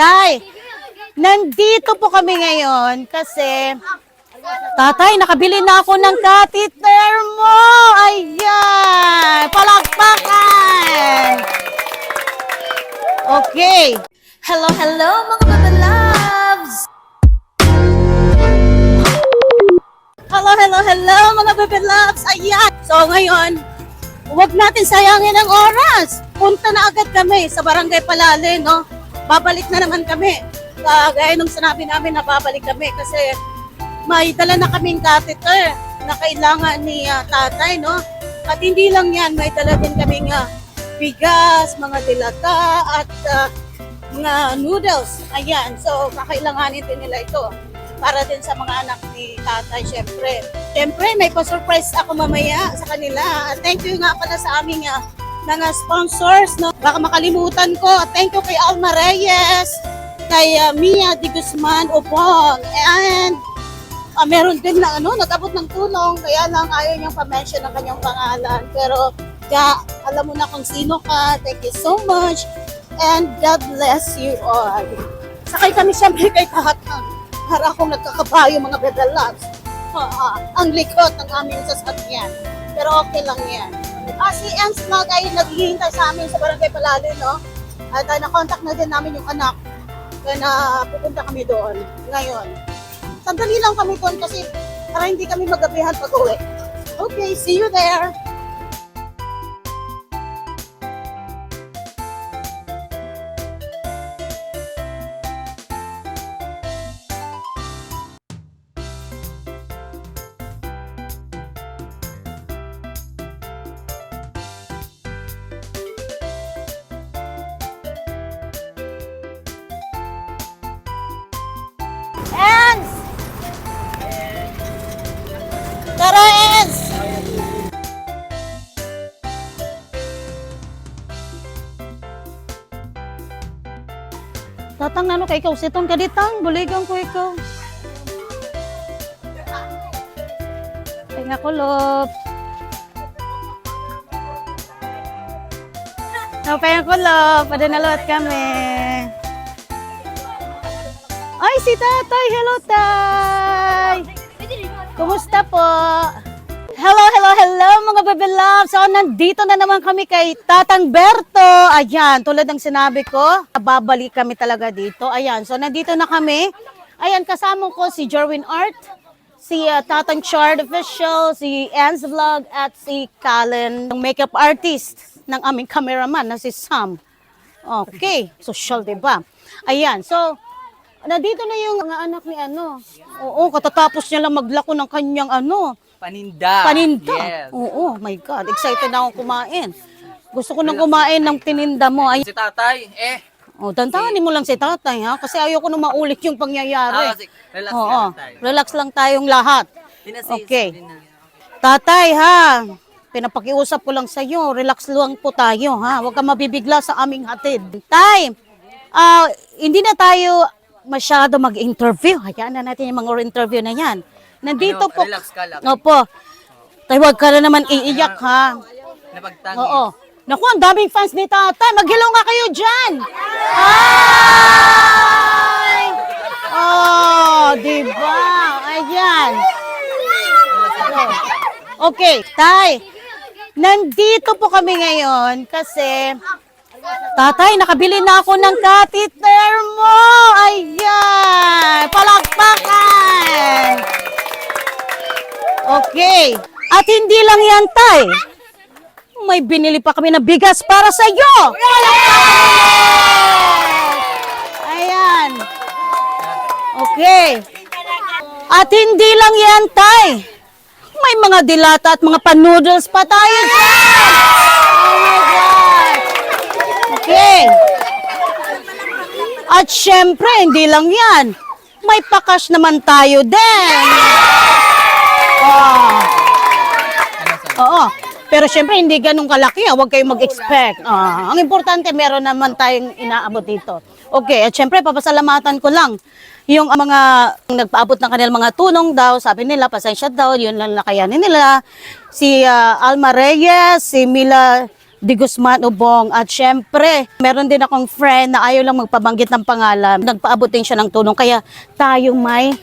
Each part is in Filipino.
Tay, nandito po kami ngayon kasi Tatay, nakabili na ako ng catheter mo. Ayan, palakpakan. Okay. Hello, hello mga bebe loves! Hello, hello, hello mga bebe loves. Ayan. So ngayon, huwag natin sayangin ang oras. Punta na agad kami sa Barangay Palale, no? Babalik na naman kami. Uh, gaya nung sinabi namin na babalik kami kasi may dala na kaming catheter na kailangan ni ah, tatay, no? At hindi lang yan, may dala din kaming ah, bigas, mga dilata, at ah, mga noodles. Ayan, so kakailanganin din nila ito para din sa mga anak ni tatay, syempre. Syempre, may pa-surprise ako mamaya sa kanila. Thank you nga pala sa aming ah, mga sponsors, no? Baka makalimutan ko. Thank you kay Alma Reyes, kay ah, Mia Di Guzman Opong, and ah, meron din na ano, nag-abot ng tulong, kaya lang ayaw niyang pa-mention ang kanyang pangalan. Pero, ja, alam mo na kung sino ka. Thank you so much. And God bless you all. Sakay kami siyempre kay Tatang. Para akong nagkakabayo mga bedalats. Ah, ang likot ng aming sasakyan. Pero okay lang yan. Ah, si Ernst Vlog ay naghihintay sa amin sa Barangay Palalo, no? At uh, na-contact na din namin yung anak. Kaya na pupunta kami doon ngayon. Sandali lang kami doon kasi para hindi kami magabihan pag uwi. Okay, see you there. Kay ikaw, siton ka ditang, buligang ko ikaw. Ay nga kulop. Napayang kulop, padinalot kami. Ay, si tatay. Hello, tay. Kumusta po? Hello, hello, hello mga baby love. So, nandito na naman kami kay Tatang Berto. Ayan, tulad ng sinabi ko, babalik kami talaga dito. Ayan, so nandito na kami. Ayan, kasama ko si Jerwin Art, si uh, Tatang Chard Official, si Anne's Vlog, at si Callen, yung makeup artist ng aming cameraman na si Sam. Okay, social, di ba? Ayan, so, nandito na yung mga anak ni ano. Oo, katatapos niya lang maglako ng kanyang ano, Paninda. paninda. Yes. Oo, my God, excited na akong kumain. Gusto ko nang kumain ng tininda mo. Ay, Si tatay, eh. oh, dantanin mo lang si tatay, ha? Kasi ayoko na maulit yung Ah, pangyayari. kasi relax Oo, lang tayo. relax lang tayong lahat. Okay. Tatay, ha? Pinapakiusap ko lang sa iyo. Relax lang po tayo, ha? Huwag ka mabibigla sa aming hatid. Tay, ah, hindi na tayo masyado mag-interview. Hayaan na natin yung mga interview na yan. Nandito Ano, po. relax ka lang. Opo. Tay, huwag ka na naman iiyak, ha? Napagtangi. Oo. Naku, ang daming fans ni tatay. Mag-hello nga kayo dyan. Ay! Oh, di ba? Ayan. Okay, tay. Nandito po kami ngayon kasi Tatay, nakabili na ako ng catheter mo. Ayan. Palakpakan. Okay. At hindi lang yan, tay. May binili pa kami na bigas para sa iyo. Ayan. Okay. At hindi lang yan, tay. May mga dilata at mga panoodles pa tayo dyan. Oh my God. Okay. At syempre, hindi lang yan. May pakas naman tayo din. Oh. Oo. Pero syempre, hindi ganun kalaki. ah. Huwag kayong mag-expect. Ah, ang importante, meron naman tayong inaabot dito. Okay, at syempre, papasalamatan ko lang yung mga nagpaabot ng kanilang mga tulong daw. Sabi nila, pasensya daw, yun lang nakayanin nila. Si ah, Alma Reyes, si Mila Di Guzman Ubong. At syempre, meron din akong friend na ayaw lang magpabanggit ng pangalan. Nagpaabot din siya ng tulong. Kaya tayo may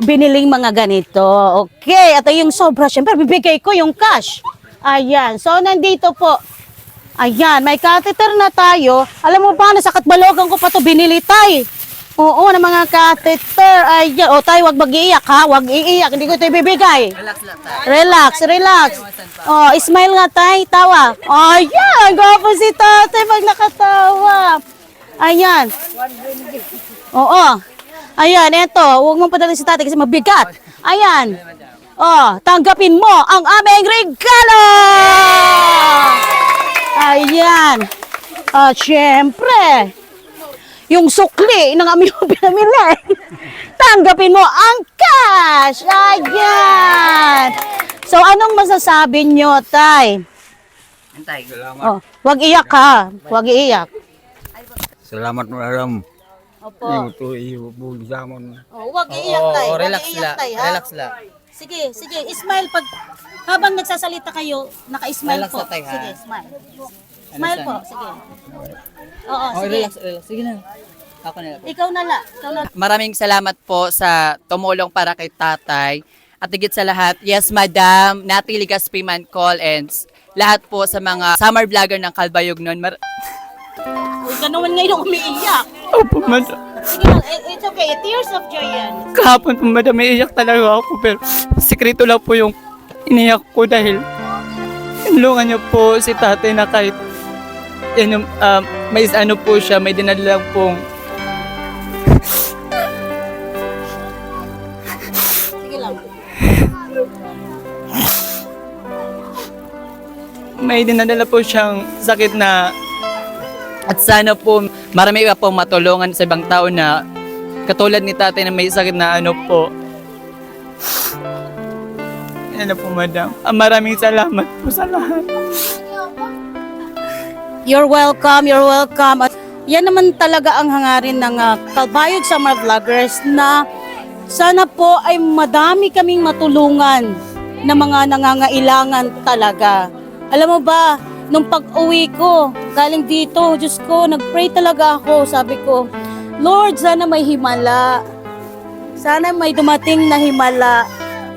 biniling mga ganito. Okay, at yung sobra, syempre, bibigay ko yung cash. Ayan. So, nandito po. Ayan, may catheter na tayo. Alam mo ba, nasa katbalogan ko pa to binili tay. Oo, na mga catheter. Ayan. O tayo, wag mag-iiyak ha. Wag iiyak. Hindi ko ito ibibigay. Relax lang tayo. Relax, relax. Oh, smile nga tay, tawa. Ayan, gwapo si tatay pag nakatawa. Ayan. Oo. Ayan, eto. Huwag mong padala si tatay kasi mabigat. Ayan. Oh, tanggapin mo ang aming regalo! Ayan. At syempre, yung sukli ng aming pinamili. Tanggapin mo ang cash! Ayan! So, anong masasabi nyo, Tay? Antay. Oh, wag iyak ha. Wag iiyak. Salamat mo alam. Opo. Yung to ihubuli sa amon. Oh, wag iiyak, Tay. Wag relax iiyak, lang. Tay, ha? Relax lang. Sige, sige. Smile pag habang nagsasalita kayo, naka-smile Relax po. na, Tay, ha? Sige, smile. Smile po, sige. Oo, Oh, sige. relax, relax. Sige na. Ako na lang. Ikaw na la. Ikaw na. Maraming salamat po sa tumulong para kay tatay. At higit sa lahat, yes madam, Natalie Gaspiman Call and s- lahat po sa mga summer vlogger ng Kalbayog noon. Mar- Uy, ganun ngayon umiiyak. Opo, madam. It- it's okay. Tears of joy yan. Kahapon po, madam, may iyak talaga ako. Pero sikreto lang po yung iniyak ko dahil tulungan niyo po si tatay na kahit yan yung, um, may ano po siya, may dinala lang pong Sige lang. may dinadala po siyang sakit na At sana po marami ka pong matulungan sa ibang tao na katulad ni tatay na may sakit na ano po. ano po, madam. Ah, maraming salamat po sa lahat. You're welcome, you're welcome. At yan naman talaga ang hangarin ng uh, Kalbayog Summer Vloggers na sana po ay madami kaming matulungan na mga nangangailangan talaga. Alam mo ba, nung pag-uwi ko, galing dito, Diyos ko, nag-pray talaga ako. Sabi ko, Lord, sana may himala. Sana may dumating na himala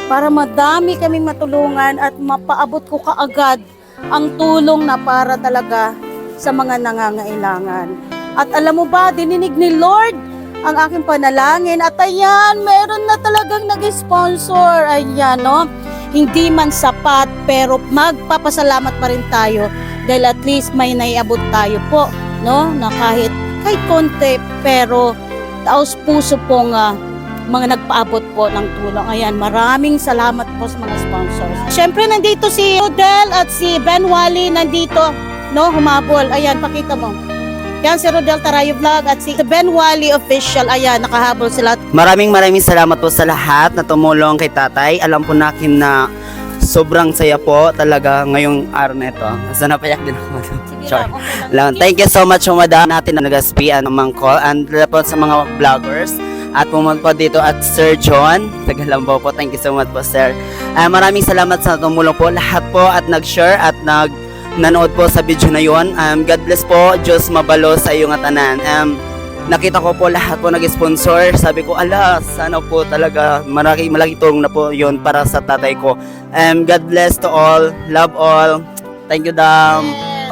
para madami kaming matulungan at mapaabot ko kaagad ang tulong na para talaga sa mga nangangailangan. At alam mo ba, dininig ni Lord ang aking panalangin at ayan, meron na talagang nag-sponsor. Ayan, no? Hindi man sapat pero magpapasalamat pa rin tayo dahil at least may naiabot tayo po, no? Na kahit kahit konti pero taos puso pong ah, mga nagpaabot po ng tulong. Ayan, maraming salamat po sa mga sponsors. Siyempre, nandito si Rodel at si Ben Wally nandito, no, humabol. Ayan, pakita mo. Yan si Rodel Tarayo Vlog at si Ben Wally Official. Ayan, nakahabol sila. Maraming maraming salamat po sa lahat na tumulong kay tatay. Alam po natin na sobrang saya po talaga ngayong araw na ito. Asa napayak din ako. Sure. lang. Thank you so much madam natin na nag-SPN ng Mangkol and po sa mga vloggers at pumunta po dito at Sir John Tagalambaw po. Thank you so much po sir. Ah, maraming salamat sa tumulong po lahat po at nag-share at nag nanood po sa video na yon. Um, God bless po. Diyos mabalo sa iyong atanan. Um, nakita ko po lahat po nag-sponsor. Sabi ko, ala, sana po talaga malaki, malaki tulong na po yon para sa tatay ko. Um, God bless to all. Love all. Thank you, Dam.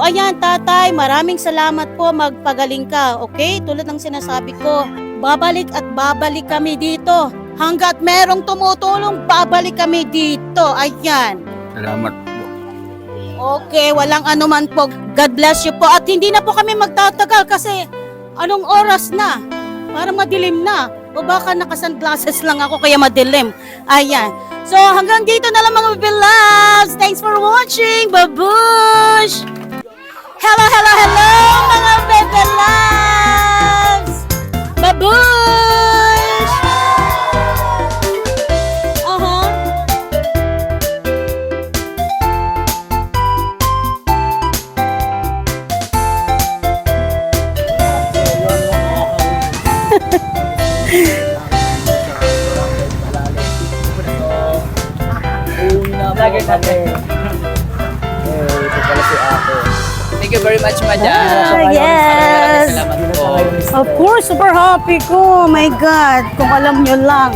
Ayan, tatay, maraming salamat po. Magpagaling ka, okay? Tulad ng sinasabi ko, babalik at babalik kami dito. Hanggat merong tumutulong, babalik kami dito. Ayan. Salamat. Okay, walang anuman po. God bless you po. At hindi na po kami magtatagal kasi anong oras na? Para madilim na. O baka naka-sunglasses lang ako kaya madilim. Ayan. So hanggang dito na lang mga baby loves. Thanks for watching. Babush! Hello, hello, hello Eh, ito pala si ate. Thank you very much, madam. Ah, yes. Salamat po. Of course, super happy ko. Oh my God. Kung alam nyo lang.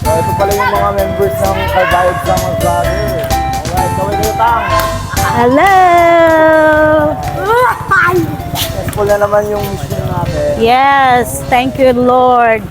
So, ito pala yung mga members ng Kalbayog Summer Vlogger. Alright, kaway kayo tang. Hello! Successful na naman yung mission natin. Yes, thank you, Lord.